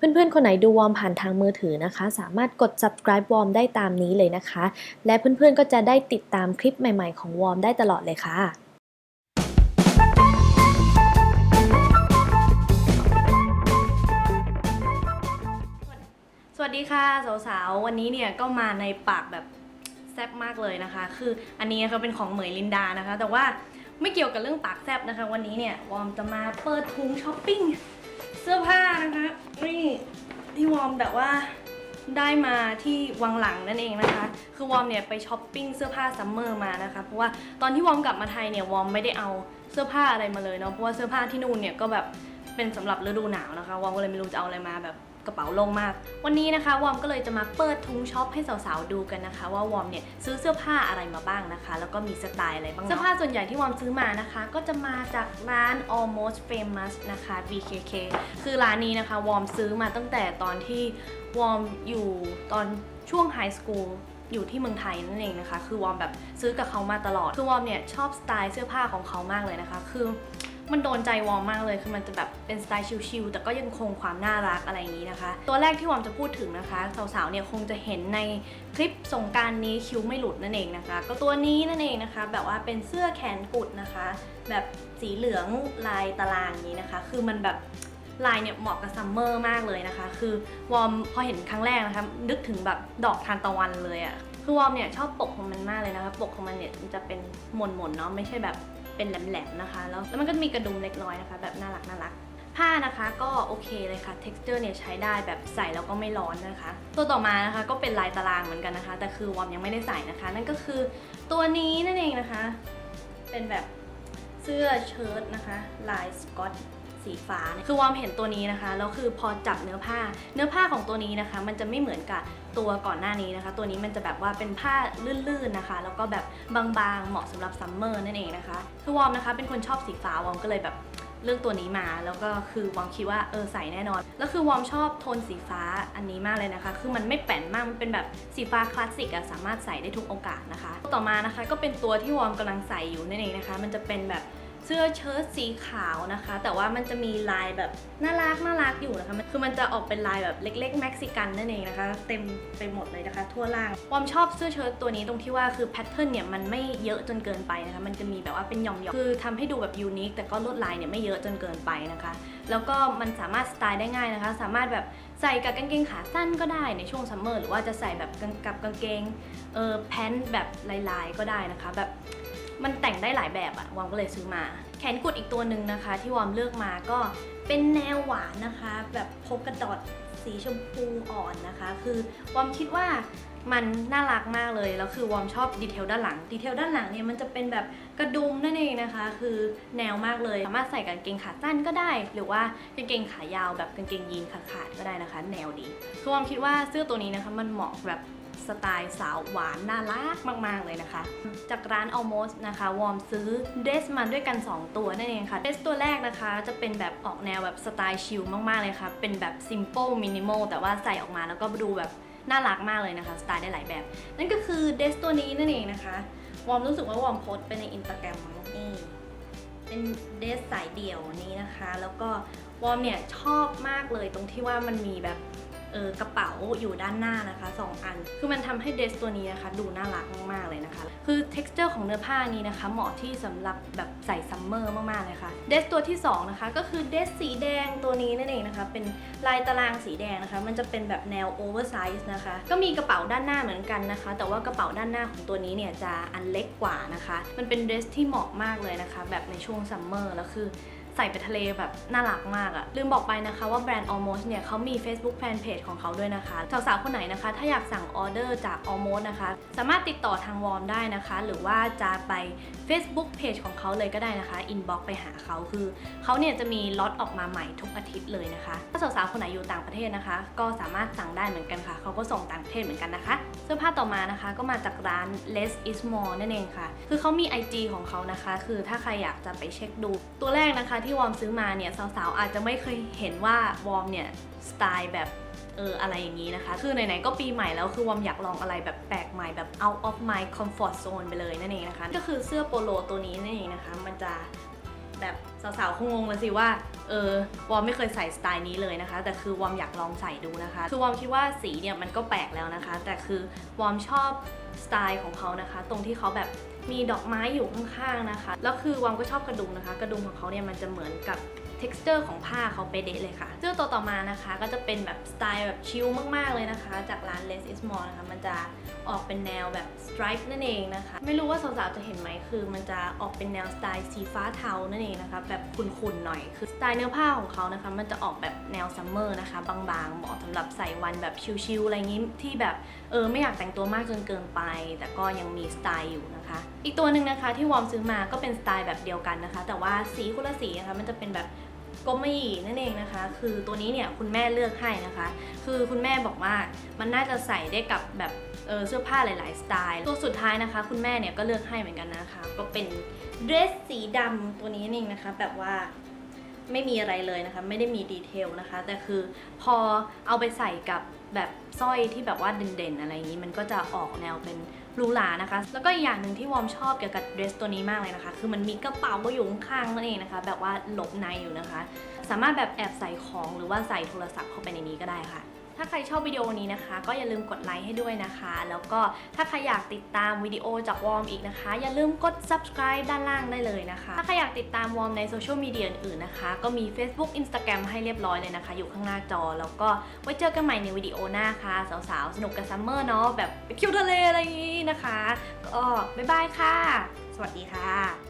เพื่อนๆ คนไหนดูวอร์มผ่านทางมือถือนะคะ สามารถกด subscribe วอร์มได้ตามนี้เลยนะคะ และเพื่อนๆ ก็จะได้ติดตามคลิปใหม่ๆ ของวอร์มได้ตลอดเลยค่ะสวัสดีค่ะสาวๆ วันนี้เนี่ยก็มาในปากแบบแซ่บมากเลยนะคะ คืออันนี้นะคะเป็นของเหมยลินดานะคะ แต่ว่าไม่เกี่ยวกับเรื่องปากแซ่บนะคะ วันนี้เนี่ยวอร์มจะมาเปิดถุงช้อปปิ้ง สื้อผ้านะคะนี่ที่วอร์มแบบว่าได้มาที่วังหลังนั่นเองนะคะ คือวอร์มเนี่ยไปช้อปปิ้งเสื้อผ้าซัมเมอร์มานะคะ เพราะว่าตอนที่วอร์มกลับมาไทยเนี่ยวอร์มไม่ได้เอาเสื้อผ้าอะไรมาเลยเนาะ เพราะว่าเสื้อผ้าที่นู่นเนี่ยก็แบบเป็นสำหรับฤดูหนาวนะคะ วอร์มก็เลยไม่รู้จะเอาอะไรมาแบบ กระเป๋าโลงมาก วันนี้นะคะวอมก็เลยจะมาเปิดทุงช็อปให้สาวๆดูกันนะคะ ว่าวอมเนี่ยซื้อเสื้อผ้าอะไรมาบ้างนะคะ แล้วก็มีสไตล์อะไรบ้างเสื้อผ้าส่วนใหญ่ที่วอมซื้อมานะคะ ก็จะมาจากร้าน almost famous นะคะ BKK คือร้านนี้นะคะวอมซื้อมาตั้งแต่ตอนที่วอมอยู่ตอนช่วงไฮสคูลอยู่ที่เมืองไทยนั่นเองนะคะ คือวอมแบบซื้อกับเขามาตลอด คือวอมเนี่ยชอบสไตล์เสื้อผ้าของเขามากเลยนะคะ คือ มันโดนใจวอมมากเลยคือมันจะแบบเป็นสไตล์ชิลๆแต่ก็ยังคงความน่ารักอะไรอย่างนี้นะคะ ตัวแรกที่วอมจะพูดถึงนะคะ สาวๆเนี่ยคงจะเห็นในคลิปสงการนี้คิ้วไม่หลุดนั่นเองนะคะ ก็ตัวนี้นั่นเองนะคะ แบบว่าเป็นเสื้อแขนกุดนะคะ แบบสีเหลืองลายตารางนี้นะคะ คือมันแบบลายเนี่ยเหมาะกับซัมเมอร์มากเลยนะคะ คือวอมพอเห็นครั้งแรกนะคะ นึกถึงแบบดอกทานตะวันเลยอะคือวอมเนี่ยชอบปกของมันมากเลยนะคะ ปกของมันเนี่ยมันจะเป็นหมนๆเนาะไม่ใช่แบบ เป็นแหลมๆนะคะแล้วแล้วมันก็จะมีกระดุมเล็กน้อยนะคะ แบบน่ารักน่ารักผ้านะคะก็โอเคเลยค่ะ texture เนี่ยใช้ได้แบบใส่แล้วก็ไม่ร้อนนะคะ ตัวต่อมานะคะก็เป็นลายตารางเหมือนกันนะคะ แต่คือวอร์มยังไม่ได้ใส่นะคะ นั่นก็คือตัวนี้นั่นเองนะคะ เป็นแบบเสื้อเชิ้ตนะคะ ลายสกอต สีฟ้าเนี่ยคือวอมเห็นตัวนี้นะคะ แล้วคือพอจับเนื้อผ้า เนื้อผ้าของตัวนี้นะคะ มันจะไม่เหมือนกับตัวก่อนหน้านี้นะคะ ตัวนี้มันจะแบบว่าเป็นผ้าลื่นๆนะคะ แล้วก็แบบบางๆ เหมาะสำหรับซัมเมอร์นั่นเองนะคะ คือวอมนะคะ เป็นคนชอบสีฟ้าวอมก็เลยแบบเลือกตัวนี้มาแล้วก็คือวอมคิดว่าเออใส่แน่นอน แล้วคือวอมชอบโทนสีฟ้าอันนี้มากเลยนะคะ คือมันไม่แป่นมากมันเป็นแบบสีฟ้าคลาสสิกอะสามารถใส่ได้ทุกโอกาสนะคะ ต่อมานะคะก็เป็นตัวที่วอมกำลังใส่อยู่นั่นเองนะคะ มันจะเป็นแบบ เสื้อเชิ้ตสีขาวนะคะ แต่ว่ามันจะมีลายแบบน่ารักน่ารักอยู่นะคะคือมันจะออกเป็นลายแบบเล็กๆเม็กซิกันนั่นเองนะคะ เต็มไปหมดเลยนะคะ ทั่วล่างวอมชอบเสื้อเชิ้ตตัวนี้ตรงที่ว่าคือแพทเทิร์นเนี่ยมันไม่เยอะจนเกินไปนะคะมันจะมีแบบว่าเป็นหย่อมๆคือทำให้ดูแบบยูนิคแต่ก็ลวดลายเนี่ยไม่เยอะจนเกินไปนะคะ แล้วก็มันสามารถสไตล์ได้ง่ายนะคะ สามารถแบบใส่กับกางเกงขาสั้นก็ได้ในช่วงซัมเมอร์หรือว่าจะใส่แบบกับกางเกงเออแพนท์แบบลายๆก็ได้นะคะ แบบ มันแต่งได้หลายแบบอะวอมก็เลยซื้อมา แขนกุดอีกตัวหนึ่งนะคะ ที่วอมเลือกมาก็เป็นแนวหวานนะคะ แบบพกกระดอดสีชมพูอ่อนนะคะ คือวอมคิดว่ามันน่ารักมากเลย แล้วคือวอมชอบดีเทลด้านหลัง ดีเทลด้านหลังเนี่ยมันจะเป็นแบบกระดุมนั่นเองนะคะ คือแนวมากเลย สามารถใส่กางเกงขาสั้นก็ได้ หรือว่ากางเกงขายาวแบบกางเกงยีนขาดก็ได้นะคะ แนวดี คือวอมคิดว่าเสื้อตัวนี้นะคะ มันเหมาะแบบ สไตล์สาวหวานน่ารักมากๆเลยนะคะ จากร้าน almost นะคะ วอร์มซื้อเดรสมาด้วยกัน 2 ตัวนั่นเองค่ะเดรสตัวแรกนะคะ จะเป็นแบบออกแนวแบบสไตล์ชิลมากๆเลยค่ะ เป็นแบบ simple minimal แต่ว่าใส่ออกมาแล้วก็ดูแบบน่ารักมากเลยนะคะ สไตล์ได้หลายแบบ นั่นก็คือเดรสตัวนี้นั่นเองนะคะวอร์มรู้สึกว่าวอร์มโพสไปในอินสตาแกรมนี่เป็นเดรสสายเดี่ยวนี้นะคะ แล้วก็วอร์มเนี่ยชอบมากเลยตรงที่ว่ามันมีแบบ เออกระเป๋าอยู่ด้านหน้านะคะสองอัน คือมันทำให้เดรสตัวนี้นะคะ ดูน่ารักมากๆเลยนะคะ คือ texture ของเนื้อผ้านี้นะคะ เหมาะที่สำหรับแบบใส่ซัมเมอร์มากๆเลยค่ะ เดรสตัวที่สองนะคะ ก็คือเดรสสีแดงตัวนี้นั่นเองนะคะ เป็นลายตารางสีแดงนะคะ มันจะเป็นแบบแนวโอเวอร์ไซส์นะคะ ก็มีกระเป๋าด้านหน้าเหมือนกันนะคะ แต่ว่ากระเป๋าด้านหน้าของตัวนี้เนี่ยจะอันเล็กกว่านะคะ มันเป็นเดรสที่เหมาะมากเลยนะคะ แบบในช่วงซัมเมอร์แล้วคือ ใส่ไปทะเลแบบน่ารักมากอะลืมบอกไปนะคะว่าแบรนด์ Almost เนี่ยเขามี Facebook Fanpage ของเขาด้วยนะคะ สาวๆ คนไหนนะคะ ถ้าอยากสั่งออเดอร์จาก Almost นะคะ สามารถติดต่อทางวอร์มได้นะคะ หรือว่าจะไป Facebook Page ของเขาเลยก็ได้นะคะ inbox ไปหาเขาคือเขาเนี่ยจะมีล็อตออกมาใหม่ทุกอาทิตย์เลยนะคะ ถ้าสาวๆ คนไหนอยู่ต่างประเทศนะคะ ก็สามารถสั่งได้เหมือนกันค่ะ เขาก็ส่งต่างประเทศเหมือนกันนะคะ เสื้อผ้าต่อมานะคะก็มาจากร้าน Less is More นั่นเองค่ะ คือเขามี IG ของเขานะคะ คือถ้าใครอยากจะไปเช็คดู ตัวแรกนะคะที่ที่วอร์มซื้อมาเนี่ยสาวๆอาจจะไม่เคยเห็นว่าวอร์มเนี่ยสไตล์แบบเอออะไรอย่างนี้นะคะ คือไหนๆก็ปีใหม่แล้วคือวอมอยากลองอะไรแบบแปลกใหม่แบบ out of my comfort zone ไปเลยนั่นเองนะคะ ก็คือเสื้อโปโลตัวนี้นั่นเองนะคะ มันจะแบบสาวๆคงงงเลยสิว่าเออวอมไม่เคยใส่สไตล์นี้เลยนะคะ แต่คือวอมอยากลองใส่ดูนะคะ คือวอมคิดว่าสีเนี่ยมันก็แปลกแล้วนะคะ แต่คือวอมชอบ สไตล์ของเขานะคะ ตรงที่เขาแบบมีดอกไม้อยู่ข้างๆนะคะ แล้วคือวอร์มก็ชอบกระดุมนะคะ กระดุมของเขาเนี่ยมันจะเหมือนกับ texture ของผ้าเขาเป๊ะเลยค่ะเสื้อตัวต่อมานะคะ ก็จะเป็นแบบสไตล์แบบชิลมากๆเลยนะคะ จาก Less is More นะคะ มันจะออกเป็นแนวแบบ stripe นั่นเองนะคะ ไม่รู้ว่าสาวๆจะเห็นไหมคือ มันจะออกเป็นแนวสไตล์สีฟ้าเทานั่นเองนะคะ แบบขุ่นๆหน่อย คือสไตล์เนื้อผ้าของเขานะคะ มันจะออกแบบแนวซัมเมอร์นะคะ บางๆ เหมาะสำหรับใส่วันแบบชิลๆอะไรอย่างนี้ที่แบบเออไม่อยากแต่งตัวมากจนเกินไป แต่ก็ยังมีสไตล์อยู่นะคะ อีกตัวหนึ่งนะคะที่วอมซื้อมาก็เป็นสไตล์แบบเดียวกันนะคะ แต่ว่าสีคนละสีนะคะ มันจะเป็นแบบ ก็ไม่นั่นเองนะคะ คือตัวนี้เนี่ยคุณแม่เลือกให้นะคะ คือคุณแม่บอกว่ามันน่าจะใส่ได้กับแบบเเสื้อผ้าหลาย ๆ สไตล์ ตัวสุดท้ายนะคะ คุณแม่เนี่ยก็เลือกให้เหมือนกันนะคะ ก็เป็นเดรสสีดำตัวนี้นั่นเองนะคะ แบบว่าไม่มีอะไรเลยนะคะ ไม่ได้มีดีเทลนะคะ แต่คือพอเอาไปใส่กับ แบบสร้อยที่แบบว่าเด่นๆ อะไรอย่างนี้มันก็จะออกแนวเป็นหรูหรานะคะ แล้วก็อีกอย่างหนึ่งที่วอมชอบเกี่ยวกับเดรสตัวนี้มากเลยนะคะ คือมันมีกระเป๋าก็อยู่ข้างนั่นเองนะคะ แบบว่าหลบในอยู่นะคะ สามารถแบบแอบใส่ของหรือว่าใส่โทรศัพท์เข้าไปในนี้ก็ได้ค่ะ ถ้าใครชอบวิดีโอนี้นะคะ ก็อย่าลืมกดไลค์ให้ด้วยนะคะ แล้วก็ถ้าใครอยากติดตามวิดีโอจากวอร์มอีกนะคะ อย่าลืมกด subscribe ด้านล่างได้เลยนะคะ ถ้าใครอยากติดตามวอร์มในโซเชียลมีเดียอื่นๆนะคะ ก็มี Facebook Instagram ให้เรียบร้อยเลยนะคะ อยู่ข้างหน้าจอ แล้วก็ไว้เจอกันใหม่ในวิดีโอหน้าค่ะ สาวๆ สนุกกับซัมเมอร์เนาะแบบไปเที่ยวทะเลอะไรอย่างนี้นะคะ ก็บ๊ายบายค่ะ สวัสดีค่ะ